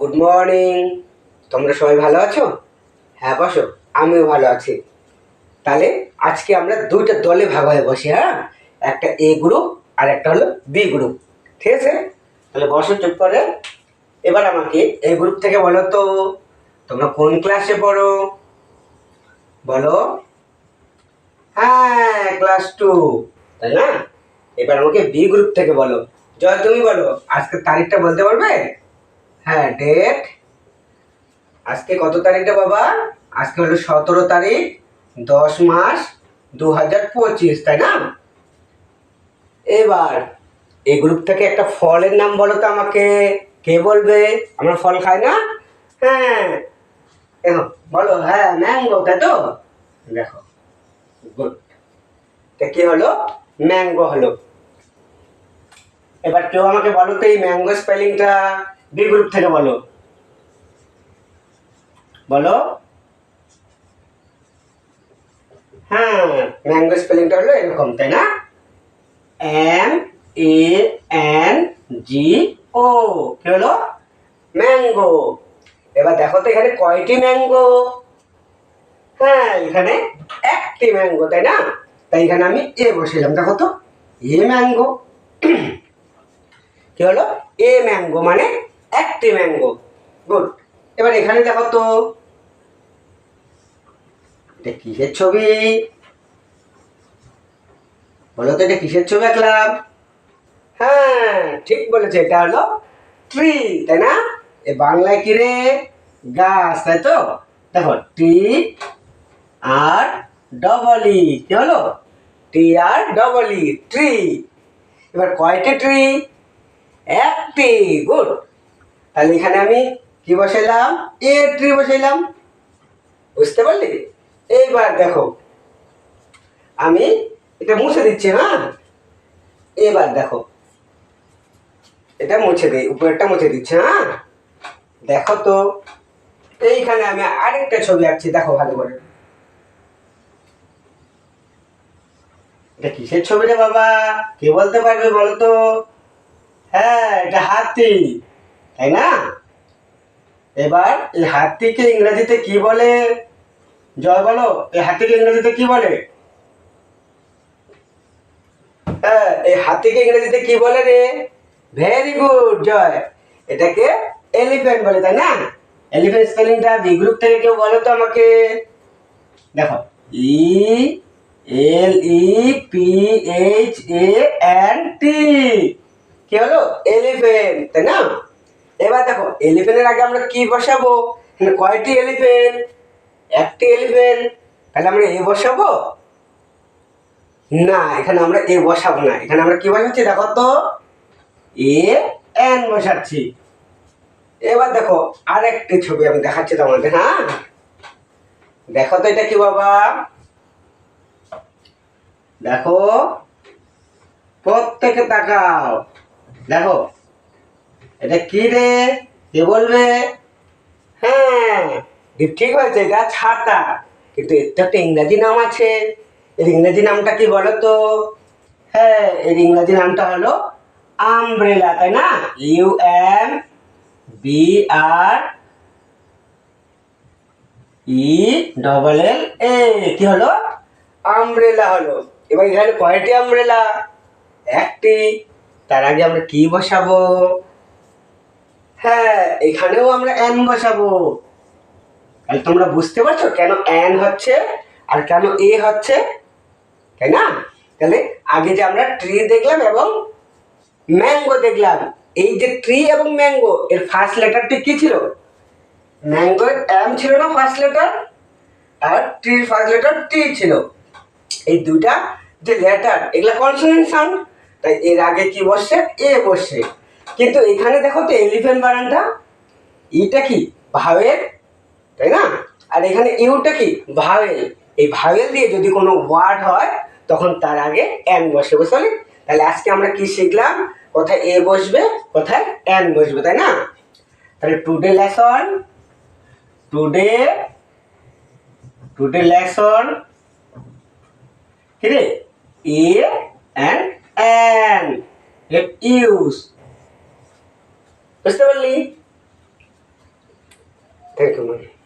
Good morning তোমরা সবাই ভালো আছো? হ্যাঁ বসো। আমিও ভালো আছি। তাহলে আজকে আমরা দুইটা দলে ভাগ হয়ে বসি হ্যাঁ? একটা এ গ্রুপ আর একটা হলো বি গ্রুপ ঠিক আছে? তাহলে বসো চুপ করে। এবার আমাকে এ গ্রুপ থেকে বলো তো, তোমরা কোন ক্লাসে পড়ো? বলো। হ্যাঁ ক্লাস টু তাই না? এবার আমাকে বি গ্রুপ থেকে বলো। জয়, তুমি বলো আজকের তারিখটা বলতে পারবে? হ্যাঁ ডেট আজকে কত তারিখটা বাবা? আজকে হলো সতেরো তারিখ, দশ মাস দু হাজার পঁচিশ, তাই না? এবার, এই গ্রুপ থেকে একটা ফলের নাম বলো তো আমাকে। কে বলবে? আমরা ফল খাই না? হ্যাঁ। বলো হ্যাঁ ম্যাঙ্গো, তাই তো? দেখো গুড তা কি হলো? ম্যাঙ্গো হলো। এবার কেউ আমাকে বলো তো এই ম্যাঙ্গো স্পেলিংটা বি গ্রুপ থেকে বলো। বলো। হ্যাঁ ম্যাঙ্গো স্পেলিংটা হলো এরকম, তাই না? এম এ এন জি ও কি হলো? ম্যাঙ্গো এবার দেখো তো এখানে কয়টি ম্যাঙ্গো হ্যাঁ এখানে একটি ম্যাঙ্গো তাই না? তাই এখানে আমি এ বসিলাম, দেখো তো। এ ম্যাঙ্গো কি হলো? এ ম্যাঙ্গো মানে একটি ম্যাঙ্গো গুড এবার এখানে দেখো তো। এটা কিসের ছবি? বলো তো এটা কিসের ছবি আঁকলাম? হ্যাঁ ঠিক বলেছে, এটা হলো ট্রি তাই না? এ বাংলায় কি রে? গাছ, তাই তো? দেখো টি আর ডবল ই কি হলো? টি আর ডবল ই ট্রি এবার কয়টি ট্রি একটি গুড তাহলে এখানে আমি কি বসাইলাম? A tree বসাইলাম। বুঝতে পারলি? এইবার দেখো, আমি এটা মুছে দিচ্ছি হ্যাঁ? এবার দেখো, এটা মুছে দিই, উপরেরটা মুছে দিচ্ছি হ্যাঁ? দেখো তো, এইখানে আমি আরেকটা ছবি আঁকছি, দেখো ভালো করে। এটা কিসের ছবি বাবা? কে বলতে পারবে বলো তো? হ্যাঁ এটা হাতি। তাই না? এবার এই হাতিকে ইংরেজিতে কি বলে? জয় বলো, এই হাতিকে ইংরেজিতে কি বলে? হ্যাঁ এই হাতিকে ইংরেজিতে কি বলে রে? Very good Joy. এটাকে এলিফ্যান্ট বলে, তাই না? এলিফ্যান্ট স্পেলিংটা বি গ্রুপ থেকে কেউ বলো তো আমাকে। দেখো E L E P H A N T কি হলো? এলিফেন্ট তাই না? এবার দেখো এলিফ্যান্টের আগে আমরা কি বসাবো? কয়টি এলিফ্যান্ট একটি এলিফ্যান্ট তাহলে আমরা এ বসাবো? না, এখানে আমরা এ বসাবো না। এখানে আমরা কি বসাচ্ছি? দেখো তো, এ এন বসাচ্ছি। এবার দেখো, আরেকটি ছবি আমি দেখাচ্ছি তোমাদের হ্যাঁ? দেখো তো এটা কি বাবা? দেখো, প্রত্যেকে তাকাও। দেখো এটা কি রে? কে বলবে? হ্যাঁ ঠিক হয়েছে এটা ছাতা। কিন্তু এর তো একটা ইংরাজি নাম আছে। এর ইংরেজি নামটা কি বলো তো হ্যাঁ এর ইংরাজি নামটা হলো আমব্রেলা, তাই না? U M B R E double L A. কি হলো? আমব্রেলা হলো। এবার এখানে কয়টি আমব্রেলা? একটি। তার আগে আমরা কি বসাবো? হ্যাঁ এখানেও আমরা এন বসাবো। তোমরা বুঝতে পারছ কেন এন হচ্ছে আর কেন এ হচ্ছে? তাই না? তাহলে আগে যে আমরা ট্রি দেখলাম এবং ম্যাঙ্গো দেখলাম, এই যে ট্রি এবং ম্যাঙ্গো এর ফার্স্ট লেটারটি কি ছিল? ম্যাঙ্গোর এম ছিল না ফার্স্ট লেটার আর ট্রির ফার্স্ট লেটার টি ছিল। এই দুটা যে লেটার এগুলা কনসোনেন্ট সাউন্ড তাই এর আগে কি বসছে? এ বসছে। কিন্তু এখানে দেখো তো এলিফ্যান্ট বানানটা, ইটা কি? ভাওয়েল, তাই না? আর এখানে ইউটা কি? ভাওয়েল। এই ভাওয়েল দিয়ে যদি কোনো ওয়ার্ড হয়, তখন তার আগে এন বসে বুঝতে পারলি? তাহলে আজকে আমরা কি শিখলাম? কোথায় এ বসবে, কোথায় এন বসবে, তাই না? তাহলে today lesson today today lesson কিরে a and an. Use Mr. Valli. Thank you, ma'am.